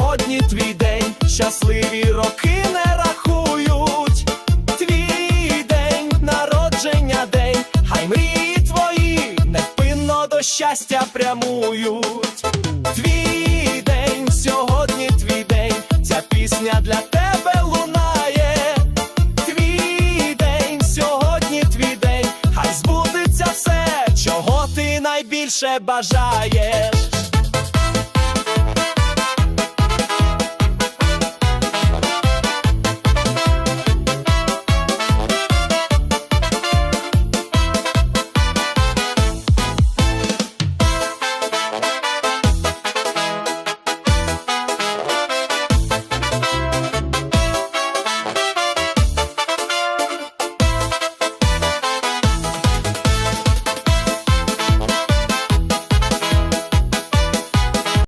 Сьогодні твій день, щасливі роки не рахують. Твій день народження день, хай мрії твої невпинно до щастя прямують. Твій день, сьогодні твій день, ця пісня для тебе лунає. Твій день, сьогодні твій день, хай збудеться все, чого ти найбільше бажаєш.